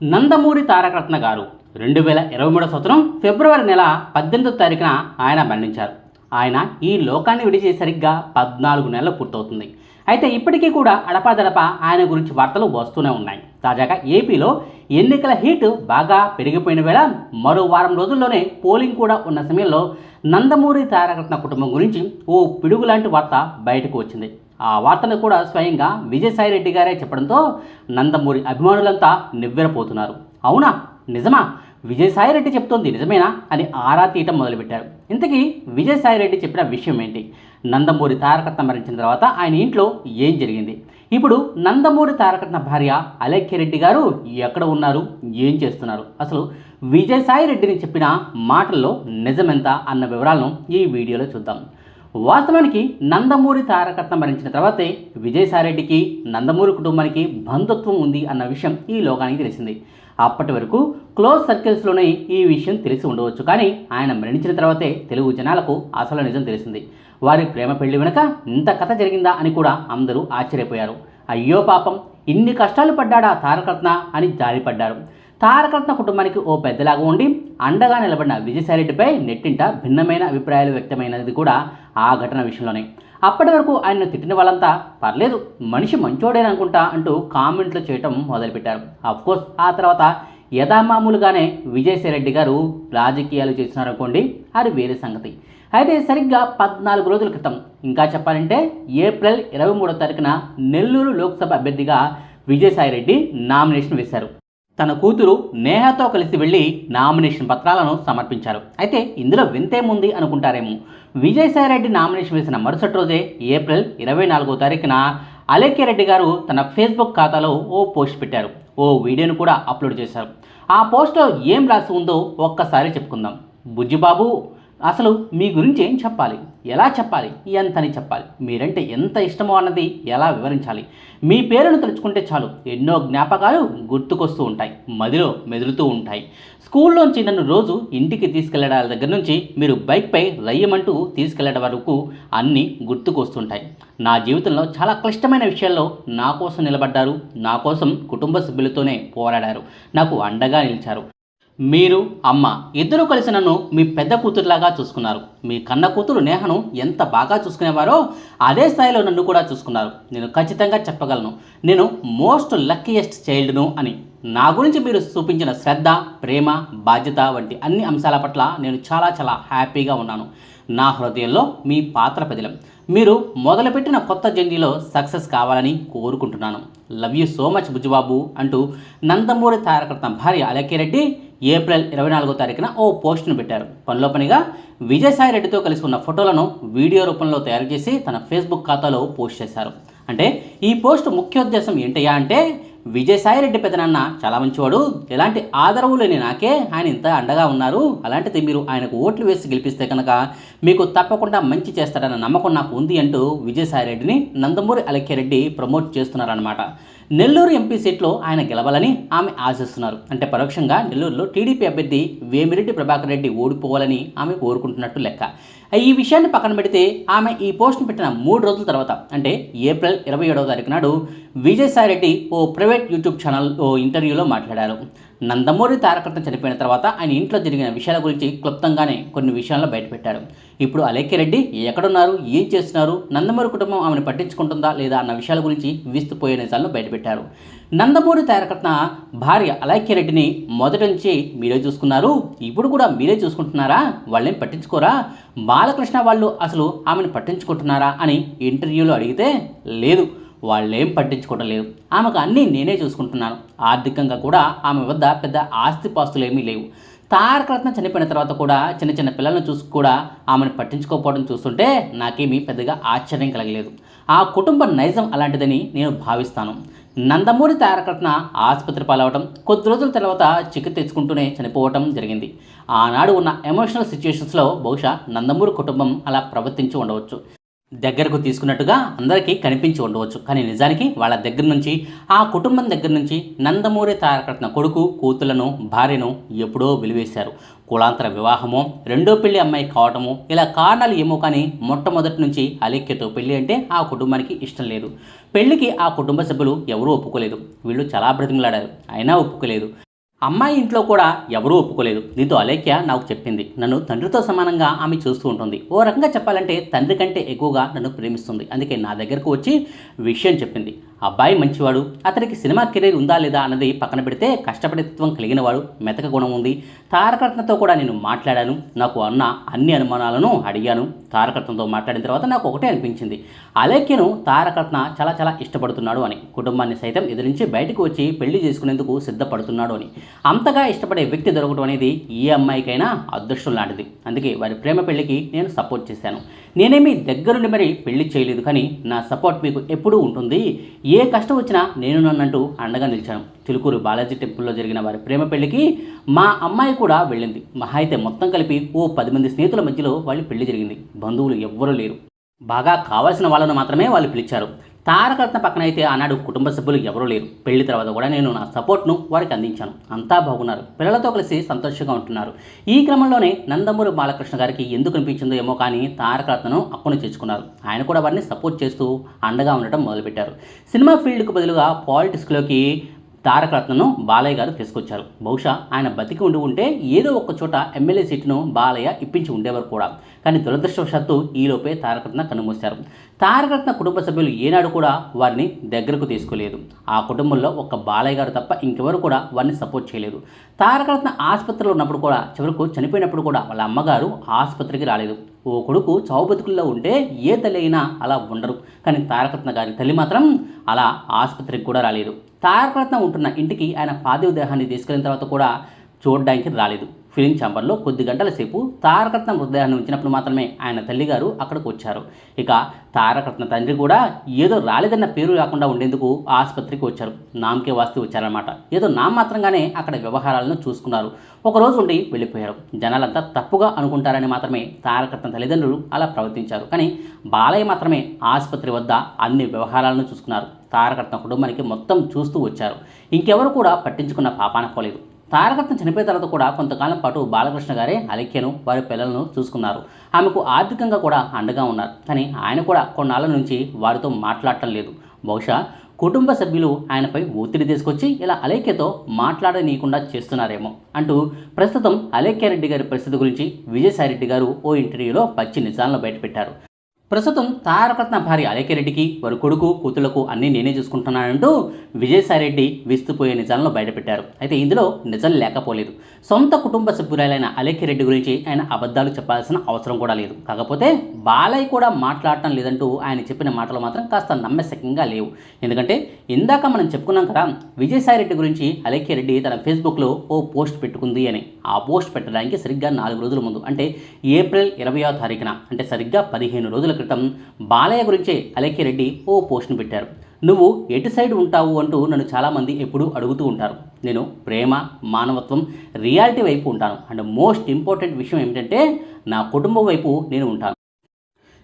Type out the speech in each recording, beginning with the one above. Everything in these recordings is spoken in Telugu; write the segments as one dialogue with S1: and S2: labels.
S1: నందమూరి తారకరత్న గారు. రెండు వేల ఇరవై మూడో సంవత్సరం ఫిబ్రవరి నెల పద్దెనిమిదో తారీఖున ఆయన మరణించారు. ఆయన ఈ లోకాన్ని విడిచి సరిగ్గా పద్నాలుగు నెలలు పూర్తవుతుంది. అయితే ఇప్పటికీ కూడా అడపాదడప ఆయన గురించి వార్తలు వస్తూనే ఉన్నాయి. తాజాగా ఏపీలో ఎన్నికల హీట్ బాగా పెరిగిపోయిన వేళ మరో వారం రోజుల్లోనే పోలింగ్ కూడా ఉన్న సమయంలో నందమూరి తారకరత్న కుటుంబం గురించి ఓ పిడుగులాంటి వార్త బయటకు వచ్చింది. ఆ వార్తను కూడా స్వయంగా విజయసాయి రెడ్డి గారే చెప్పడంతో నందమూరి అభిమానులంతా నివ్వెరపోతున్నారు. అవునా? నిజమా? విజయసాయి రెడ్డి చెప్తోంది నిజమేనా? అని ఆరా తీయటం మొదలుపెట్టారు. ఇంతకీ విజయసాయి రెడ్డి చెప్పిన విషయం ఏంటి? నందమూరి తారకరత్న మరణించిన తర్వాత ఆయన ఇంట్లో ఏం జరిగింది? ఇప్పుడు నందమూరి తారకరత్న భార్య అలేఖ్యరెడ్డి గారు ఎక్కడ ఉన్నారు? ఏం చేస్తున్నారు? అసలు విజయసాయి రెడ్డిని చెప్పిన మాటల్లో నిజమెంత అన్న వివరాలను ఈ వీడియోలో చూద్దాం. వాస్తవానికి నందమూరి తారకరత్న మరణించిన తర్వాతే విజయసాయిరెడ్డికి నందమూరి కుటుంబానికి బంధుత్వం ఉంది అన్న విషయం ఈ లోకానికి తెలిసింది. అప్పటి వరకు క్లోజ్ సర్కిల్స్లోనే ఈ విషయం తెలిసి ఉండవచ్చు. కానీ ఆయన మరణించిన తర్వాతే తెలుగు జనాలకు అసలు నిజం తెలిసింది. వారి ప్రేమ పెళ్ళి వెనుక ఇంత కథ జరిగిందా అని కూడా అందరూ ఆశ్చర్యపోయారు. అయ్యో పాపం ఇన్ని కష్టాలు పడ్డాడా తారకరత్న అని జారిపడ్డారు తారకరత్న కుటుంబానికి ఓ పెద్దలాగా ఉండి అండగా నిలబడిన విజయసాయిరెడ్డిపై నెట్టింట భిన్నమైన అభిప్రాయాలు వ్యక్తమైనది కూడా ఆ ఘటన విషయంలోనే. అప్పటి వరకు ఆయన తిట్టిన వాళ్ళంతా పర్లేదు మనిషి మంచోడేననుకుంటా అంటూ కామెంట్లు చేయటం మొదలుపెట్టారు. కోర్స్ ఆ తర్వాత యథామామూలుగానే విజయసాయిరెడ్డి గారు రాజకీయాలు చేస్తున్నారనుకోండి అది వేరే సంగతి. అయితే సరిగ్గా పద్నాలుగు రోజుల క్రితం ఇంకా చెప్పాలంటే ఏప్రిల్ ఇరవై మూడో తారీఖున నెల్లూరు లోక్సభ అభ్యర్థిగా విజయసాయిరెడ్డి నామినేషన్ వేశారు. తన కూతురు నేహతో కలిసి వెళ్ళి నామినేషన్ పత్రాలను సమర్పించారు. అయితే ఇందులో వింతేముంది అనుకుంటారేమో. విజయసాయిరెడ్డి నామినేషన్ వేసిన మరుసటి రోజే ఏప్రిల్ ఇరవై నాలుగో తారీఖున అలేఖ్యరెడ్డి గారు తన ఫేస్బుక్ ఖాతాలో ఓ పోస్ట్ పెట్టారు. ఓ వీడియోను కూడా అప్లోడ్ చేశారు. ఆ పోస్ట్లో ఏం రాసి ఉందో ఒక్కసారి చెప్పుకుందాం. బుజ్జిబాబు అసలు మీ గురించి ఏం చెప్పాలి? ఎలా చెప్పాలి? ఎంతని చెప్పాలి? మీరంటే ఎంత ఇష్టమో అన్నది ఎలా వివరించాలి? మీ పేరును తలుచుకుంటే చాలు ఎన్నో జ్ఞాపకాలు గుర్తుకొస్తూ ఉంటాయి మదిలో మెదులుతూ ఉంటాయి. స్కూల్లోంచి నన్ను రోజు ఇంటికి తీసుకెళ్ళడాల దగ్గర నుంచి మీరు బైక్పై రయ్యమంటూ తీసుకెళ్ళడం వరకు అన్నీ గుర్తుకొస్తుంటాయి. నా జీవితంలో చాలా క్లిష్టమైన విషయాల్లో నా కోసం నిలబడ్డారు నా కోసం కుటుంబ సభ్యులతోనే పోరాడారు నాకు అండగా నిలిచారు. మీరు అమ్మ ఇద్దరూ కలిసి నన్ను మీ పెద్ద కూతురులాగా చూసుకున్నారు. మీ కన్న కూతురు నేహను ఎంత బాగా చూసుకునేవారో అదే స్థాయిలో నన్ను కూడా చూసుకున్నారు. నేను ఖచ్చితంగా చెప్పగలను. నేను మోస్ట్ లక్కీయెస్ట్ చైల్డ్ను అని. నా గురించి మీరు చూపించిన శ్రద్ధ ప్రేమ బాధ్యత వంటి అన్ని అంశాల పట్ల నేను చాలా చాలా హ్యాపీగా ఉన్నాను. నా హృదయంలో మీ పాత్ర పదిలం. మీరు మొదలుపెట్టిన కొత్త జర్నీలో సక్సెస్ కావాలని కోరుకుంటున్నాను. లవ్ యూ సో మచ్ బుజుబాబు అంటూ నందమూరి తారకరత్న భార్య అలకిరెడ్డి ఏప్రిల్ ఇరవై నాలుగో తారీఖున ఓ పోస్ట్ను పెట్టారు. పనిలో పనిగా విజయసాయి రెడ్డితో కలిసి ఉన్న ఫోటోలను వీడియో రూపంలో తయారు చేసి తన ఫేస్బుక్ ఖాతాలో పోస్ట్ చేశారు. అంటే ఈ పోస్ట్ ముఖ్యోద్దేశం ఏంటయ్యా అంటే విజయసాయి రెడ్డి పెదనాన్న చాలా మంచివాడు. ఎలాంటి ఆదరవు లేని నాకే ఆయన ఇంత అండగా ఉన్నారు. అలాంటిది మీరు ఆయనకు ఓట్లు వేసి గెలిపిస్తే కనుక మీకు తప్పకుండా మంచి చేస్తాడన్న నమ్మకం నాకు ఉంది అంటూ విజయసాయి రెడ్డిని నందమూరి అలఖ్యరెడ్డి ప్రమోట్ చేస్తున్నారన్నమాట. నెల్లూరు ఎంపీ సీట్లో ఆయన గెలవాలని ఆమె ఆశిస్తున్నారు. అంటే పరోక్షంగా నెల్లూరులో టీడీపీ అభ్యర్థి వేమిరెడ్డి ప్రభాకర్ రెడ్డి ఓడిపోవాలని ఆమె కోరుకుంటున్నట్టు లెక్క. ఈ విషయాన్ని పక్కన పెడితే ఆమె ఈ పోస్ట్ను పెట్టిన మూడు రోజుల తర్వాత అంటే ఏప్రిల్ ఇరవై ఏడవ తారీఖు నాడు విజయసాయి రెడ్డి ఓ ప్రైవేట్ యూట్యూబ్ ఛానల్ ఓ ఇంటర్వ్యూలో మాట్లాడారు. నందమూరి తారకరత్న చనిపోయిన తర్వాత ఆయన ఇంట్లో జరిగిన విషయాల గురించి క్లుప్తంగానే కొన్ని విషయాలను బయటపెట్టారు ఇప్పుడు అలేఖ్యరెడ్డి ఎక్కడున్నారు? ఏం చేస్తున్నారు? నందమూరి కుటుంబం ఆమెను పట్టించుకుంటుందా లేదా అన్న విషయాల గురించి విస్తుపోయే నిజాలను బయటపెట్టారు. నందమూరి తారకరత్న భార్య అలేఖ్యరెడ్డిని మొదటి నుంచి మీరే చూసుకున్నారు? ఇప్పుడు కూడా మీరే చూసుకుంటున్నారా? వాళ్ళేం పట్టించుకోరా? బాలకృష్ణ వాళ్ళు అసలు ఆమెను పట్టించుకుంటున్నారా అని ఇంటర్వ్యూలో అడిగితే లేదు. వాళ్ళేం పట్టించుకోవడం లేదు. ఆమెకు అన్నీ నేనే చూసుకుంటున్నాను. ఆర్థికంగా కూడా ఆమె వద్ద పెద్ద ఆస్తిపాస్తులు ఏమీ లేవు తారకరత్న చనిపోయిన తర్వాత కూడా చిన్న చిన్న పిల్లలను చూసి కూడా ఆమెను పట్టించుకోకపోవడం చూస్తుంటే నాకేమీ పెద్దగా ఆశ్చర్యం కలగలేదు. ఆ కుటుంబ నైజం అలాంటిదని నేను భావిస్తాను. నందమూరి తారకరత్న ఆసుపత్రి పాలవటం కొద్ది రోజుల తర్వాత చికిత్స తెచ్చుకుంటూనే చనిపోవటం జరిగింది. ఆనాడు ఉన్న ఎమోషనల్ సిచ్యుయేషన్స్లో బహుశా నందమూరి కుటుంబం అలా ప్రవర్తించి ఉండవచ్చు. దగ్గరకు తీసుకున్నట్టుగా అందరికీ కనిపించి ఉండవచ్చు. కానీ నిజానికి వాళ్ళ దగ్గర నుంచి ఆ కుటుంబం దగ్గర నుంచి నందమూరి తారకరత్న కొడుకు కూతులను భార్యను ఎప్పుడో వెలివేశారు. కులాంతర వివాహము రెండో పెళ్ళి అమ్మాయి కావటము ఇలా కారణాలు ఏమో కానీ మొట్టమొదటి నుంచి అలేఖ్యతో పెళ్ళి అంటే ఆ కుటుంబానికి ఇష్టం లేదు. పెళ్ళికి ఆ కుటుంబ సభ్యులు ఎవరూ ఒప్పుకోలేదు. వీళ్ళు చాలా బ్రతిమలాడారు. అయినా ఒప్పుకోలేదు. అమ్మాయి ఇంట్లో కూడా ఎవరూ ఒప్పుకోలేదు. దీంతో అలేఖ్య నాకు చెప్పింది. నన్ను తండ్రితో సమానంగా ఆమె చూస్తూ ఉంటుంది. ఓ రకంగా చెప్పాలంటే తండ్రి కంటే ఎక్కువగా నన్ను ప్రేమిస్తుంది. అందుకే నా దగ్గరకు వచ్చి విషయం చెప్పింది. అబ్బాయి మంచివాడు అతనికి సినిమా కెరీర్ ఉందా లేదా అన్నది పక్కన పెడితే కష్టపడిత్వం కలిగిన వాడు మెతక గుణం ఉంది. తారకరత్నతో కూడా నేను మాట్లాడాను. నాకు అన్న అన్ని అనుమానాలను అడిగాను. తారకరత్నంతో మాట్లాడిన తర్వాత నాకు ఒకటే అనిపించింది. అలేఖ్యను తారకరత్న చాలా చాలా ఇష్టపడుతున్నాడు అని కుటుంబాన్ని సైతం ఎదిరించి బయటకు వచ్చి పెళ్ళి చేసుకునేందుకు సిద్ధపడుతున్నాడు అని. అంతగా ఇష్టపడే వ్యక్తి దొరకడం అనేది ఏ అమ్మాయికైనా అదృష్టం లాంటిది. అందుకే వారి ప్రేమ పెళ్ళికి నేను సపోర్ట్ చేశాను. నేనేమి దగ్గరుండి మరి పెళ్ళి చేయలేదు కానీ నా సపోర్ట్ మీకు ఎప్పుడూ ఉంటుంది. ఏ కష్టం వచ్చినా నేను నన్నంటూ అండగా నిలిచాను. చిలుకూరు బాలాజీ టెంపుల్లో జరిగిన వారి ప్రేమ పెళ్ళికి మా అమ్మాయి కూడా వెళ్ళింది. మహా అయితే మొత్తం కలిపి ఓ పది మంది స్నేహితుల మధ్యలో వాళ్ళు పెళ్ళి జరిగింది. బంధువులు ఎవ్వరూ లేరు. బాగా కావాల్సిన వాళ్ళను మాత్రమే వాళ్ళు పిలిచారు. తారకరత్న పక్కన అయితే ఆనాడు కుటుంబ సభ్యులు ఎవరూ లేరు. పెళ్ళి తర్వాత కూడా నేను నా సపోర్ట్ను వారికి అందించాను. అంతా బాగున్నారు. పిల్లలతో కలిసి సంతోషంగా ఉంటున్నారు. ఈ క్రమంలోనే నందమూరి బాలకృష్ణ గారికి ఎందుకు అనిపించిందో ఏమో కానీ తారకరత్నను అప్పును చేర్చుకున్నారు. ఆయన కూడా వారిని సపోర్ట్ చేస్తూ అండగా ఉండటం మొదలుపెట్టారు. సినిమా ఫీల్డ్కు బదులుగా పాలిటిక్స్లోకి తారకరత్నను బాలయ్య గారు తీసుకొచ్చారు. బహుశా ఆయన బతికి ఉండి ఉంటే ఏదో ఒక చోట ఎమ్మెల్యే సీటును బాలయ్య ఇప్పించి ఉండేవారు కూడా. కానీ దురదృష్టవశాత్తు ఈలోపే తారకరత్న కన్నుమూశారు. తారకరత్న కుటుంబ సభ్యులు ఏనాడు కూడా వారిని దగ్గరకు తీసుకోలేదు. ఆ కుటుంబంలో ఒక బాలయ్య గారు తప్ప ఇంకెవరు కూడా వారిని సపోర్ట్ చేయలేదు. తారకరత్న ఆసుపత్రిలో ఉన్నప్పుడు కూడా చివరకు చనిపోయినప్పుడు కూడా వాళ్ళ అమ్మగారు ఆసుపత్రికి రాలేదు. ఓ కొడుకు చావుబతుకుల్లో ఉంటే ఏ తల్లి అయినా అలా ఉండరు. కానీ తారకరత్న గారి తల్లి మాత్రం అలా ఆసుపత్రికి కూడా రాలేదు. తారకరత్న ఉంటున్న ఇంటికి ఆయన పార్థివ దేహాన్ని తీసుకెళ్ళిన తర్వాత కూడా చూడడానికి రాలేదు. ఫిలిం ఛాంబర్లో కొద్ది గంటల సేపు తారకరత్న మృతదేహాన్ని ఉంచినప్పుడు మాత్రమే ఆయన తల్లిగారు అక్కడికి వచ్చారు. ఇక తారకరత్న తండ్రి కూడా ఏదో రాలేదన్న పేరు లేకుండా ఉండేందుకు ఆసుపత్రికి వచ్చారు. నామకే వాస్తి వచ్చారనమాట ఏదో నా మాత్రంగానే అక్కడ వ్యవహారాలను చూసుకున్నారు. ఒకరోజు ఉండి వెళ్ళిపోయారు. జనాలంతా తప్పుగా అనుకుంటారని మాత్రమే తారకరత్న తల్లిదండ్రులు అలా ప్రవర్తించారు. కానీ బాలయ్య మాత్రమే ఆసుపత్రి వద్ద అన్ని వ్యవహారాలను చూసుకున్నారు. తారకరత్న కుటుంబానికి మొత్తం చూస్తూ వచ్చారు. ఇంకెవరు కూడా పట్టించుకున్న పాపాన పోలేదు. తారకరత్న చనిపోయిన తర్వాత కూడా కొంతకాలం పాటు బాలకృష్ణ గారే అలెఖ్యను వారి పిల్లలను చూసుకున్నారు. ఆమెకు ఆర్థికంగా కూడా అండగా ఉన్నారు. కానీ ఆయన కూడా కొన్నాళ్ళ నుంచి వారితో మాట్లాడటం లేదు. బహుశా కుటుంబ సభ్యులు ఆయనపై ఒత్తిడి తీసుకొచ్చి ఇలా అలేఖ్యతో మాట్లాడనీయకుండా చేస్తున్నారేమో అంటూ ప్రస్తుతం అలేఖ్యారెడ్డి గారి పరిస్థితి గురించి విజయసాయిరెడ్డి గారు ఓ ఇంటర్వ్యూలో పచ్చి నిజాలను బయటపెట్టారు. ప్రస్తుతం తారకరత్న భార్య అలేఖ్యరెడ్డికి వారి కొడుకు కూతులకు అన్నీ నేనే చూసుకుంటున్నానంటూ విజయసాయిరెడ్డి విస్తుపోయే నిజాలను బయటపెట్టారు. అయితే ఇందులో నిజం లేకపోలేదు. సొంత కుటుంబ సభ్యురాలైన అలేఖ్యరెడ్డి గురించి ఆయన అబద్ధాలు చెప్పాల్సిన అవసరం కూడా లేదు. కాకపోతే బాలయ్య కూడా మాట్లాడటం లేదంటూ ఆయన చెప్పిన మాటలు మాత్రం కాస్త నమ్మశక్యంగా లేవు. ఎందుకంటే ఇందాక మనం చెప్పుకున్నాం కదా విజయసాయిరెడ్డి గురించి అలేఖ్యరెడ్డి తన ఫేస్బుక్లో ఓ పోస్ట్ పెట్టుకుంది అని. ఆ పోస్ట్ పెట్టడానికి సరిగ్గా నాలుగు రోజుల ముందు అంటే ఏప్రిల్ ఇరవయో తారీఖున అంటే సరిగ్గా పదిహేను రోజుల క్రితం బాలయ్య గురించే అలెక్కిరెడ్డి ఓ పోస్ట్ను పెట్టారు. నువ్వు ఎటు సైడ్ ఉంటావు అంటూ నన్ను చాలామంది ఎప్పుడూ అడుగుతూ ఉంటారు. నేను ప్రేమ మానవత్వం రియాలిటీ వైపు ఉంటాను. అండ్ మోస్ట్ ఇంపార్టెంట్ విషయం ఏమిటంటే నా కుటుంబం వైపు నేను ఉంటాను.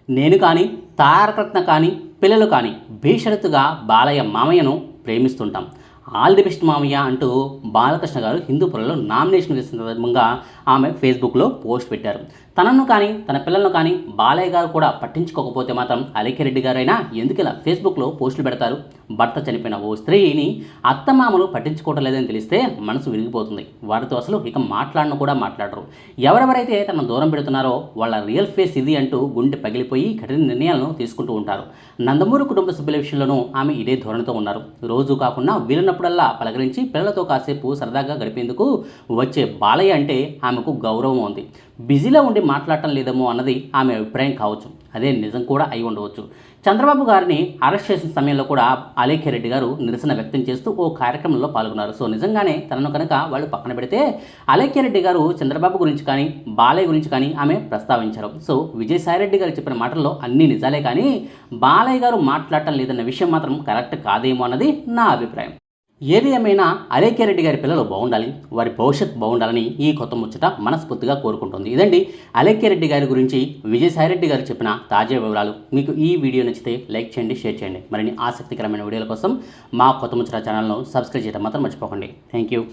S1: నేను కానీ తారకరత్న కానీ పిల్లలు కానీ బేషరతుగా బాలయ్య మామయ్యను ప్రేమిస్తుంటాం. ఆల్ ది బెస్ట్ మామయ్య అంటూ బాలకృష్ణ గారు హిందూపురంలో నామినేషన్ వేసిన సందర్భంగా ఆమె ఫేస్బుక్లో పోస్ట్ పెట్టారు. తనను కానీ తన పిల్లలను కానీ బాలయ్య గారు కూడా పట్టించుకోకపోతే మాత్రం అలేఖ్యరెడ్డి గారైనా ఎందుకు ఇలా ఫేస్బుక్లో పోస్టులు పెడతారు? భర్త చనిపోయిన ఓ స్త్రీని అత్తమామలు పట్టించుకోవటం లేదని తెలిస్తే మనసు విరిగిపోతుంది. వారితో అసలు ఇక మాట్లాడను కూడా మాట్లాడరు. ఎవరెవరైతే తనను దూరం పెడుతున్నారో వాళ్ళ రియల్ ఫేస్ ఇది అంటూ గుండె పగిలిపోయి కఠిన నిర్ణయాలను తీసుకుంటూ ఉంటారు. నందమూరి కుటుంబ సభ్యుల విషయంలోనూ ఆమె ఇదే ధోరణితో ఉన్నారు. రోజు కాకుండా వీలున్నప్పుడల్లా పలకరించి పిల్లలతో కాసేపు సరదాగా గడిపేందుకు వచ్చే బాలయ్య అంటే ఆమెకు గౌరవం ఉంది. బిజీలో ఉండి మాట్లాడటం లేదేమో అన్నది ఆమె అభిప్రాయం కావచ్చు. అదే నిజం కూడా అయి ఉండవచ్చు. చంద్రబాబు గారిని అరెస్ట్ చేసిన సమయంలో కూడా అలేఖ్య రెడ్డి గారు నిరసన వ్యక్తం చేస్తూ ఓ కార్యక్రమంలో పాల్గొన్నారు. సో నిజంగానే తనను కనుక వాళ్ళు పక్కన పెడితే అలేఖ్య రెడ్డి గారు చంద్రబాబు గురించి కానీ బాలయ్య గురించి కానీ ఆమె ప్రస్తావించారు. సో విజయసాయిరెడ్డి గారు చెప్పిన మాటల్లో అన్ని నిజాలే కానీ బాలయ్య గారు మాట్లాడటం లేదన్న విషయం మాత్రం కరెక్ట్ కాదేమో అన్నది నా అభిప్రాయం. ఏది ఏమైనా అలేఖ్య రెడ్డి గారి పిల్లలు బాగుండాలి వారి భవిష్యత్ బాగుండాలని ఈ కొత్త ముచ్చట మనస్ఫూర్తిగా కోరుకుంటుంది. ఇదండి అలేఖ్య రెడ్డి గారి గురించి విజయసాయిరెడ్డి గారు చెప్పిన తాజా వివరాలు. మీకు ఈ వీడియో నచ్చితే లైక్ చేయండి షేర్ చేయండి. మరిన్ని ఆసక్తికరమైన వీడియోల కోసం మా కొత్త ముచ్చట ఛానల్ను సబ్స్క్రైబ్ చేయడం మాత్రం మర్చిపోకండి. Thank you.